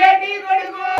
ఏటి కొడుకు?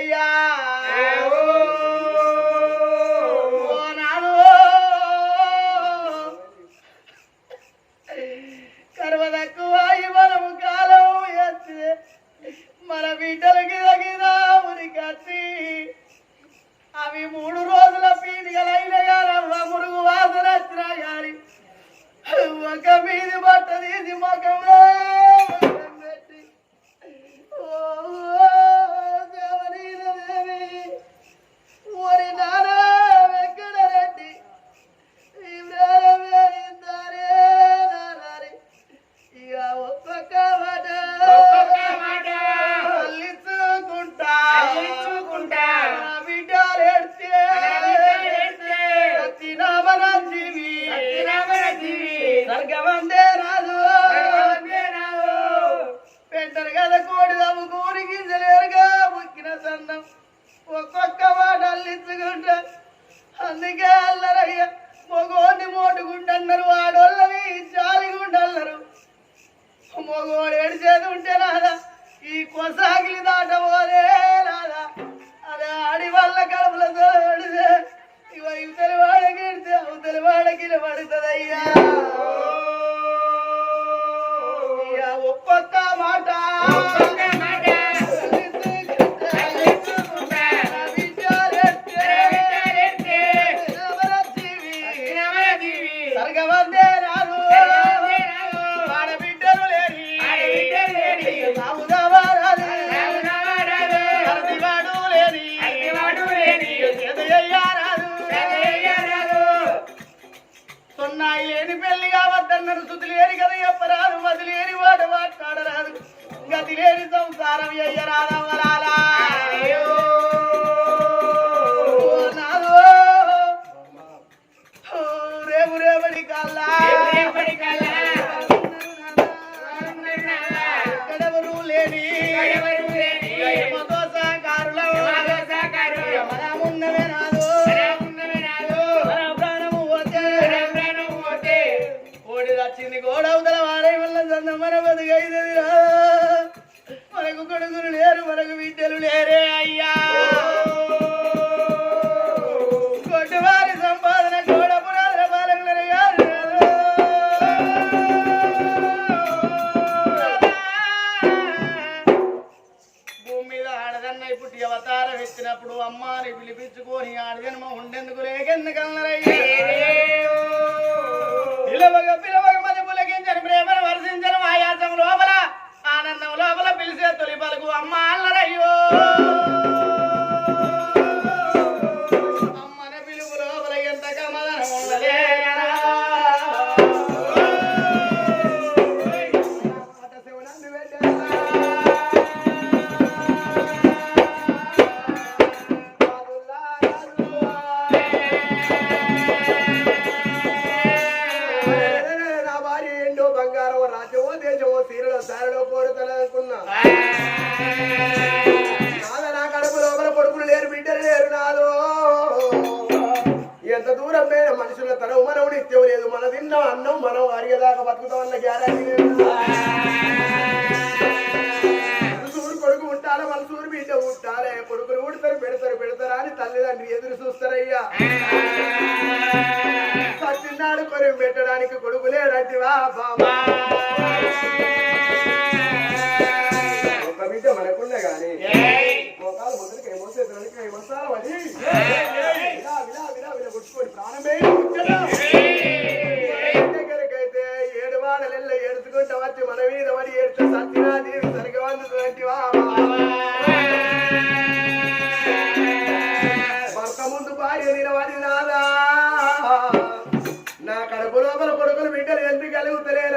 అయ్యా. మన బిడ్డలకి తగిన ఉరికచ్చి అవి మూడు రోజుల పీడికలైన గారవ్వ మురుగు వాసన వచ్చినా ఒక మీది బట్ట తీసి ముఖంలో నరకం రాదు పెంటరు కదా కోడి తమ్ము కూరి గింజలేరుగా ముక్కిన సన్నం. ఒక్కొక్క మాట అల్లించుకుంటా అందుకే అల్లరయ్య మగోడిని మోటుకుంటున్నారు. ఆడోళ్ళని జాలిగుండన్నారు మగోడు ఏడిచేది ఉంటే రాదా ఈ కొసాగిలి దాటబోదే రాదా అదే ఆడి వల్ల కడుపులతో ఏడిచే ఇవ ఇవతల వాళ్ళకి ఎడితే అవతల వాళ్ళకి పడుతుందయ్యా ఒప్పక్క మాట అన్నాడు శుద్ధి లేని కదా చెప్పరాదు మది లేని వాడు మాట్లాడరాదు. గతి లేని సంసారం అయ్యరాదవరాలా సీరలో సారలో కోరుతాననుకున్నా నాద నా కడుపు లోపల కొడుకులు లేరు బిడ్డలు లేరు నాలో. ఎంత దూరం పోయిన మనుషుల తరం మనం నిత్యం లేదు మన తిన్న అన్నం మనం అరిగేదాకా బతుకుతామన్న గ్యారంటీ లేదు. కొడుకు ఉంటారా మనసూరు బిడ్డ ఉంటారే కొడుకులు ఊడతారు పెడతారు పెడతారా అని తల్లిదండ్రి ఎదురు చూస్తారయ్యా. సత్యనాడు కొరకు పెట్టడానికి కొడుకు లేడంటివా బాబా ఒక బిడ్డ మనకున్నా గాని. మోకాలు మొదలుకి ఏమో చేతులకి ఏమో సారవని విలా విలా విలా విలా కొట్టుకొని ప్రాణమే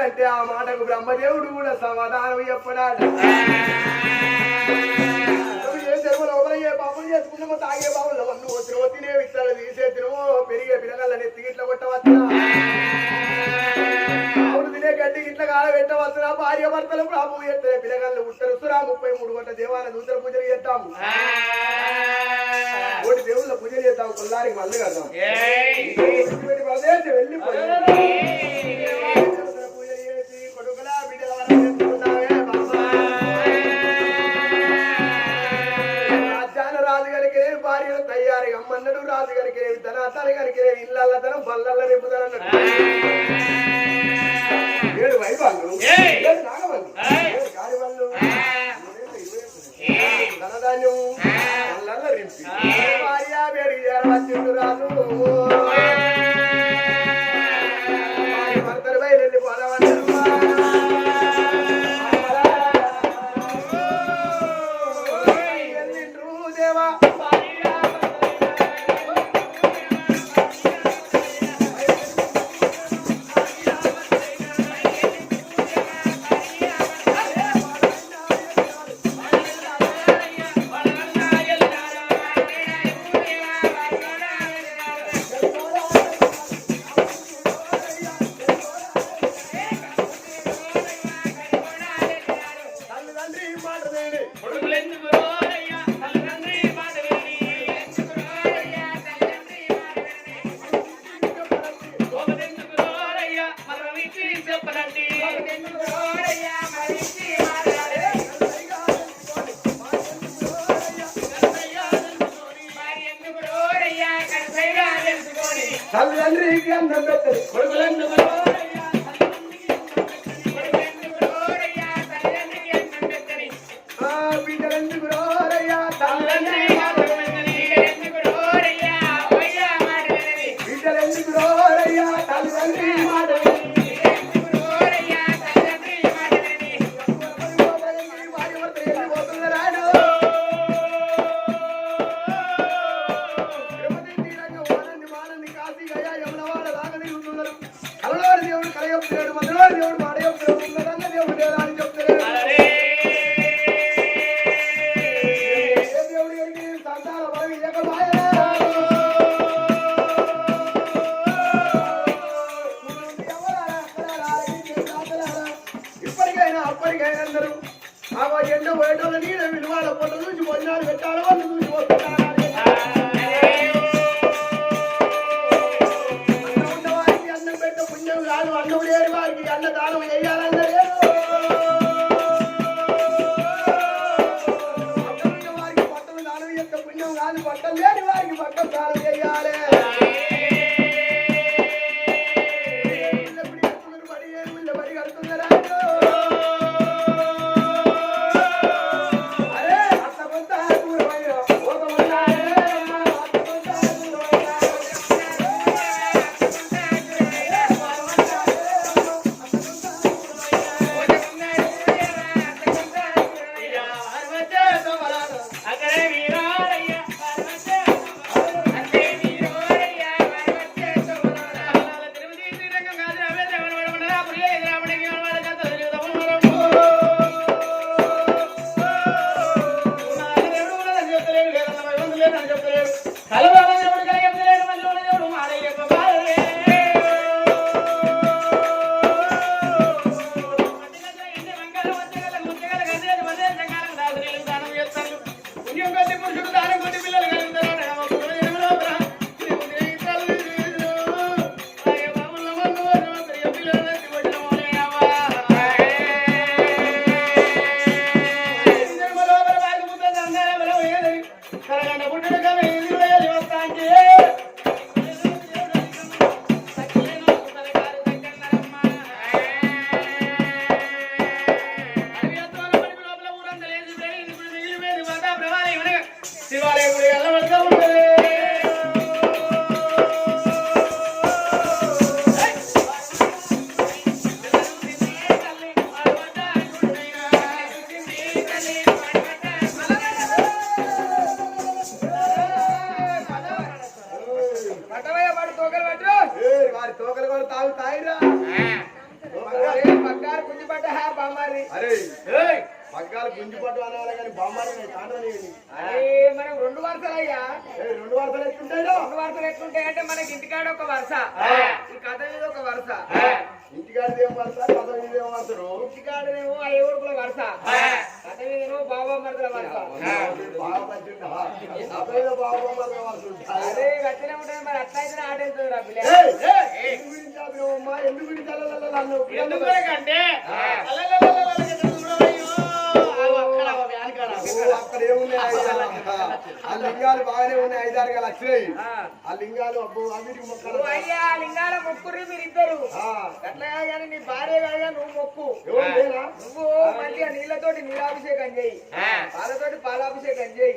కలుగుతలేరంటే ఆ మాటకు బ్రహ్మదేవుడు కూడా సమాధానం చెప్పడాడు. ఏ పాపం తాగే తినే విత్తనాలు తీసే పెరిగే ఇట్లా కొట్టవచ్చునా? ఆవులు తినే గడ్డి ఇట్లా కాల పెట్టవచ్చునా భార్య భర్తలు పిల్లగల్లు ఉత్తరు సురా ముప్పై మూడు గంటల దేవాలయ నూతన పూజలు చేస్తాము కోటి దేవుళ్ళ పూజ చేద్దాం కొల్లారికి మళ్ళీ ప్రదేశం వెళ్ళిపోయి అమ్మన్నడు రాజుగారికి ఏమి తన అత్తల గారికి ఏమి ఇళ్ళ తనం ఏడు వైభాగులు ఏయ్. ఏడు నాగవల్లు ఏయ్. ఏడు కారివల్లు ధనధాన్యం బల్లల్ల రింపి భార్య చేరవచ్చిండు రాజు ఏడు మందిలో దేవుడు బంగారు పుంజి పట్ట హా బామ్మారి. అరే పగ్గాలు గుంజి పట్టు అనాలి కానీ బామ్మారి తాండని అరే మనం రెండు వరుసలు అయ్యా. రెండు వరసలు ఎత్తుంటాయి రెండు వరుసలు ఎట్లుంటాయి అంటే మనకి ఇంటికాడ ఒక వరుస. ఈ కథ మీద ఒక వరుస. ఇంటికాడిది ఏం వరస కథ మీద ఏం వరసరు ఇంటికాడనేమో ఆ ఎవరుకుల వరుస. కథ మీదేమో బాబా మరదల వరుస మంచిగా అదే గట్టినే ఉంటుంది మరి అట్లా అయితే ఆట వెళ్తుంది రా పిల్ల? ఏయ్, ఏయ్, ఎందుకు గురించి? ఎందుకు గురించి ఓ, అక్కడ ఏమున్నాయి? ఆ లింగాలు బాగానే ఉన్నాయి ఐదారు గల వచ్చినాయి ఆ. లింగాలు అబ్బో అన్నిటికి మొక్కలు. అయ్యా లింగాల మొక్కుర్రి మీరిద్దరు. అట్లా కానీ నీ భార్య కాగా నువ్వు మొక్కు? నువ్వు మంచిగా నీళ్ళతోటి నీలాభిషేకం చేయి. పాలతోటి పాలాభిషేకం చేయి.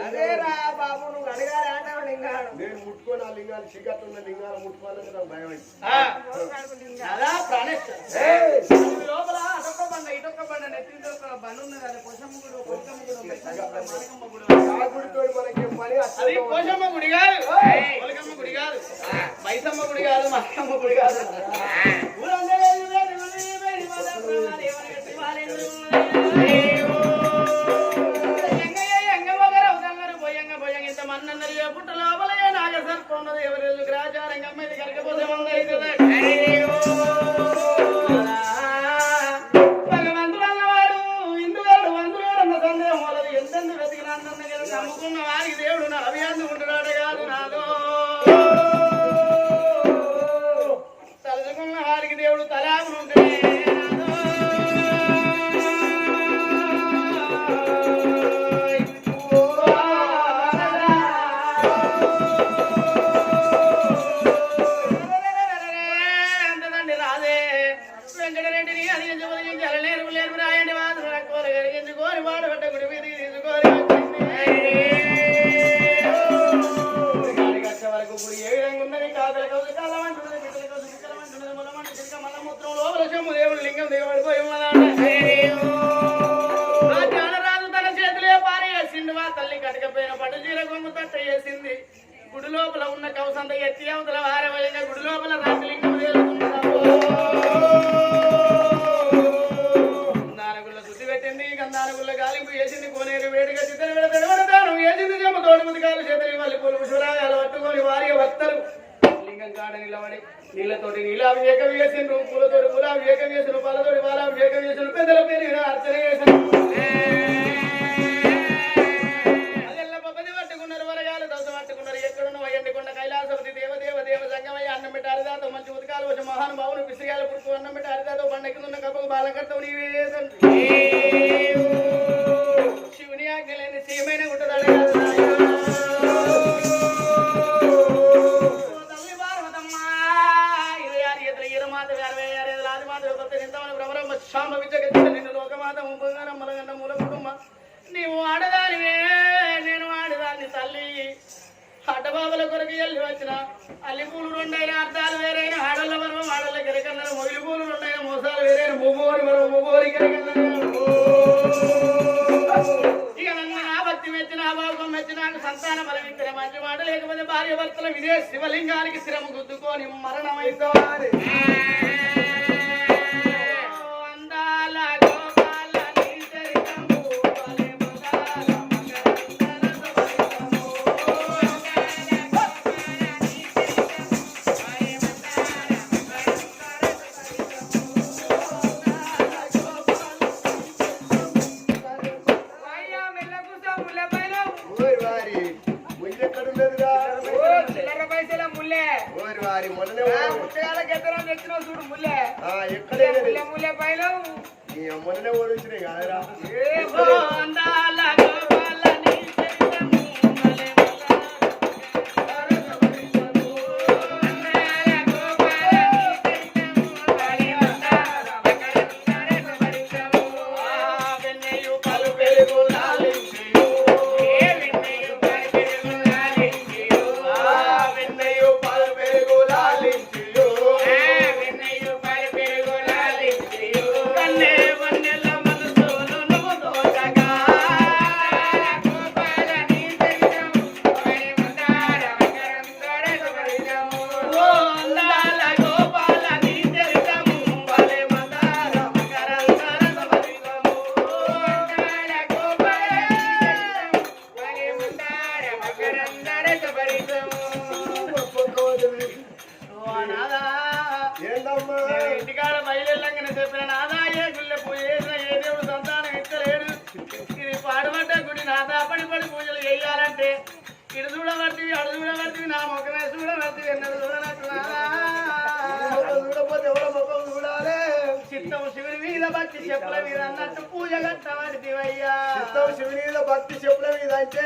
అదేరా బాబు నువ్వు అడగాలి అంటావు లింగాడు నేను ముట్టుకొని ఆ లింగాలు చీకట్లు ఉన్న లింగాలు ముట్టుకోవాలంటే నాకు భయం అయింది. నాదా ప్రాణేశ్. లోపల అటొక్క బండ ఇటొక్క బండ నెత్తి ఒక బండ ఉన్నది అది పోషమ్మ గుడి కొత్తమ్మ గుడి మానకమ్మ గుడి ఆ గుడితో మనకి పని? అది పోషమ్మ గుడి కాదు. కొలకమ్మ గుడి కాదు. మైసమ్మ గుడి కాదు మక్కమ్మ గుడి కాదు. ఊరందరూ ఉన్నది ఎవరు? రాజారంగమ్మ ఇది కలకపోతే అవుతుంది వివేకం చేసిన రూపాయలతో ఇవాళ వివేకం చేసిన పెద్ద అడ్డబాబుల కొరకు వెళ్ళి వచ్చిన అల్లి పూలు రెండైన అర్థాలు వేరైన ఆడళ్ళ వరం ఆడళ్ళ గిరకన్నారు మొగిలి పూలు రెండైన మోసాలు వేరైన మొగోరి వరం మొగోరి గిరకన్నారు ఇక నన్ను నా ఆ బాబు మెచ్చిన సంతాన బలం మంచి మాట లేకపోతే భార్య భర్తలు ఇదే శివలింగానికి స్థిరం గుద్దుకొని మరణమైతో తెచ్చినావు చూడు ముల్లే ముల్లే ముల్లే పైన నీ అమ్మనే ఓడించినాయి కాదరా. చెప్పుల మీద అన్నట్టు పూజ చిత్తం శివునిలో భక్తి చెప్పుల మీద అంటే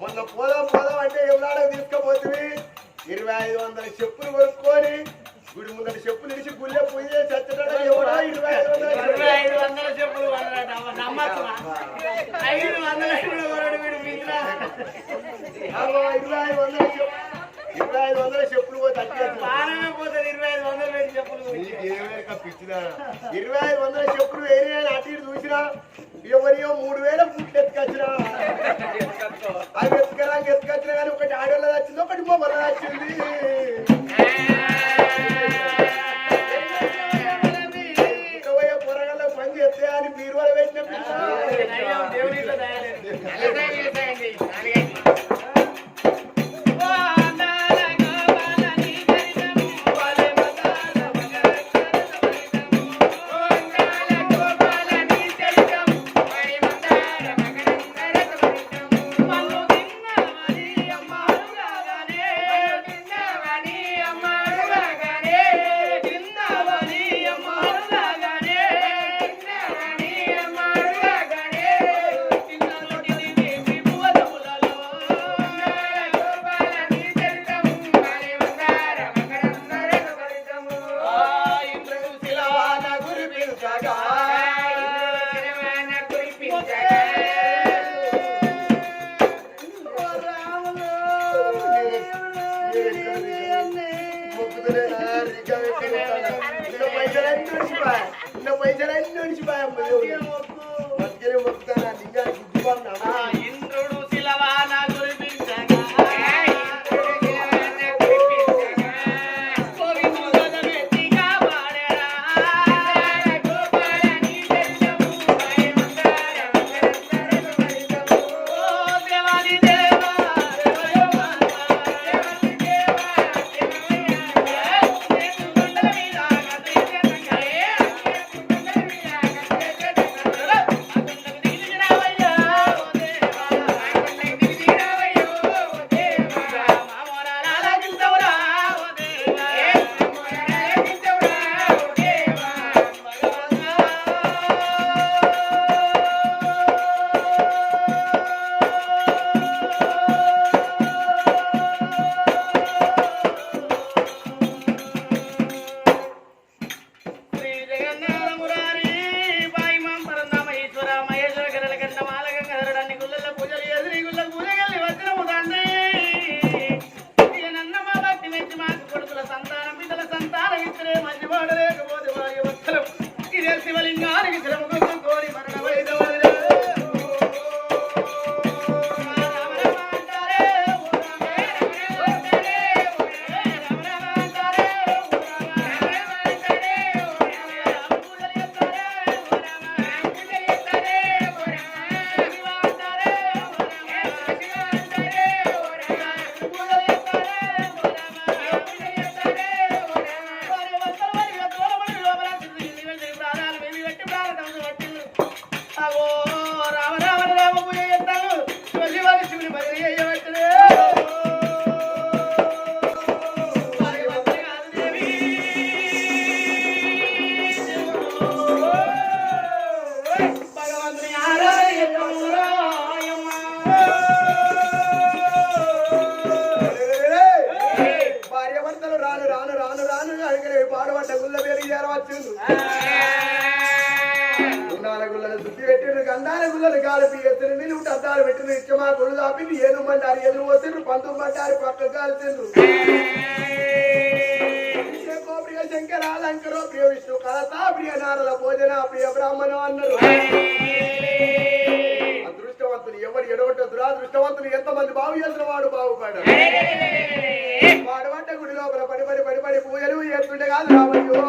మొన్న పోదాం పోదాం అంటే ఎవరాడకు తీసుకుపోతుంది ఇరవై ఐదు వందల చెప్పులు కొనుక్కొని గుడి ముందర చెప్పులు ఇడిచి గుళ్ళే పూజ చచ్చటాడు ఇరవై ఐదు వందల చెప్పులు. ఇరవై ఐదు వందల చెప్పులు. ఇరవై ఐదు వందల చెప్పులు పాలమే పోతుంది. ఇరవై ఐదు వందలు వేడి చెప్పులు ఇరవై ఐదు వందల చెప్పులు వేరే అటు ఇటు చూసినా ఎవరియో మూడు వేల బూట్లు ఎత్తుకొచ్చినా. అవి ఎత్తుకరా ఎత్తుకొచ్చినా కానీ ఒకటి ఆడోళ్ళది వచ్చింది ఒకటి మొబైల్ వచ్చింది. శివలింగానికి చేరవచ్చిండు గుండాల పెట్టిండ్రు గంధాల గుళ్ళను కాలిపి ఎత్తున నిలువుట అద్దాలు పెట్టిన ఇచ్చమా గుళ్ళు దాపింది ఎదురు పోతుండ్రు పంతొమ్మిది పక్క కాల్చిండ్రు ప్రియ శంకర ప్రియ విష్ణు కలతా ప్రియ నారద భోజన ప్రియ బ్రాహ్మణం అన్నారు అదృష్టవంతులు ఎవరు ఎడగొట్ట దురాదృష్టవంతులు ఎంతమంది బాగు చేసిన వాడు బాగుపడ వాడబడ్డ గుడి లోపల పడి పడి పడి పడి పూజలు ఎత్తుంటే కాదు రామయ్యో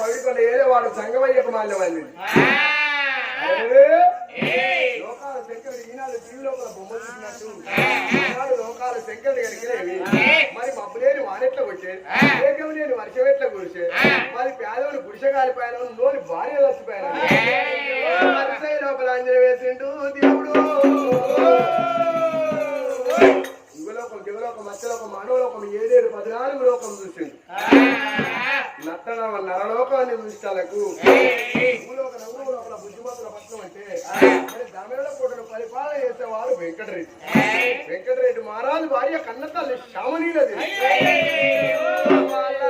పవిత్ర ఏదో వాడు సంగమయ్యకు మాల్య వాళ్ళు లోకాల శంకరుడు ఈనాడు లోపల బొమ్మలు చూసినట్టు. ఈనాడు లోకాల శంకరుడు కడిగినవి మరి మబ్బులేని వానెట్ల వచ్చేది ఏకం లేని వర్షం ఎట్లా కురిసే? మరి పేదవాడు గుడిసె కాలిపోయాను లోని భార్య చచ్చిపోయాను. లోపల అంజలి వేసిండు దేవుడు. దివలోకం మధ్యలోకం మానవలోకం ఏడేడు పద్నాలుగు లోకం చూసింది నత్తన నరలోకాన్ని చూస్తాలకు భూలోక బుద్ధిమంతుల పట్నం అంటే మరి దమేళ పరిపాలన వెంకటరెడ్డి. వెంకటరెడ్డి మహారాజు భార్య కన్నతల్లి శ్యామనీలది వాళ్ళ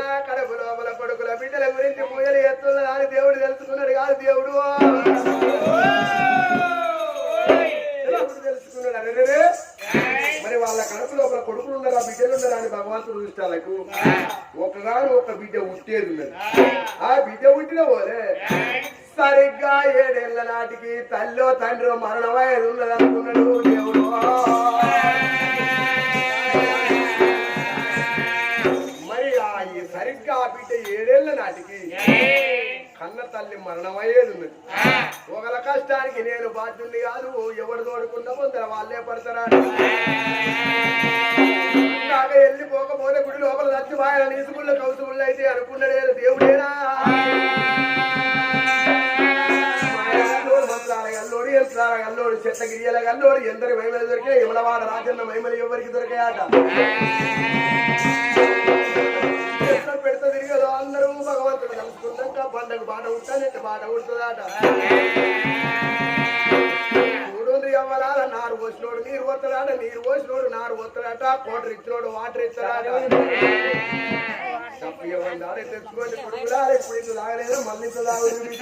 లోపల కొడుకుల బిడ్డల గురించి పూజలు ఎత్తున్నా అని దేవుడు తెలుసుకున్నాడు కాదు దేవుడు. తెలుసుకున్నాడు? అరే. మరి వాళ్ళ కడుపు లోపల కొడుకులు ఉన్నారా బిడ్డలు ఉన్నారా అని భగవంతుడు చూస్తాలకు ఒకగాను ఒక బిడ్డ ఉట్టేది ఉన్నది. ఆ బిడ్డ ఉట్టిన పోలే. సరిగ్గా ఏడేళ్ళ నాటికి తల్లో తండ్రి మరణమయ్యేది ఉన్నది అనుకున్నాడు దేవుడు మరి ఆ సరిగ్గా ఆ బిడ్డ ఏడేళ్ళ నాటికి కన్న తల్లి మరణమయ్యేది ఉన్నది ఒకల కష్టానికి నేను బాధ్యుని కాదు ఎవడు తోడుకున్న పొందర వాళ్ళే పడతారా? నాక వెళ్ళిపోకపోతే గుడి లోపల చచ్చిపోయాల నీసుకుళ్ళ కౌసుకుళ్ళు అయితే అనుకున్నాడే దేవుడేనా? గల్లోడు ఎంతాల గల్లోడు చెట్ల గిరియల గల్లోడు ఎందరి మహిమలు దొరికినా ఇమలవాడ రాజన్న మహిమలు ఎవరికి దొరికాయట? ఎట్లా పెడతా అందరూ భగవంతుడు కలుసుకున్నాక పండగ బాట ఉంటానంటే బాట ఉంటుందట చూడు అవ్వాల నారు పోసినోడు నీరు పోతాడట నీరు పోసినోడు నారు పోతాడట కోటర్ ఇచ్చినోడు వాటర్ ఇస్తాడట తప్పు ఇవ్వండి తెచ్చుకోండి కొడుకులా ఇప్పుడు ఇంత తాగలేదు మళ్ళీ ఇంత తాగుతుంది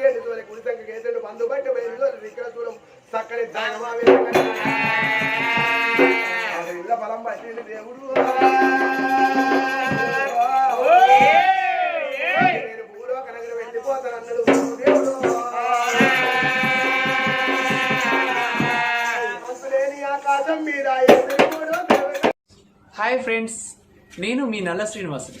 ఎండి తోలి కుడి సంఖ్య కేసండి మందు బట్టి బయలులో విగ్రహ దూరం చక్కని దేవుడు నేను నగరం వెళ్ళిపోతాను అన్నాడు దేవుడు ఆకాశం మీద హాయ్ ఫ్రెండ్స్ నేను మీ నల్ల శ్రీనివాసుని.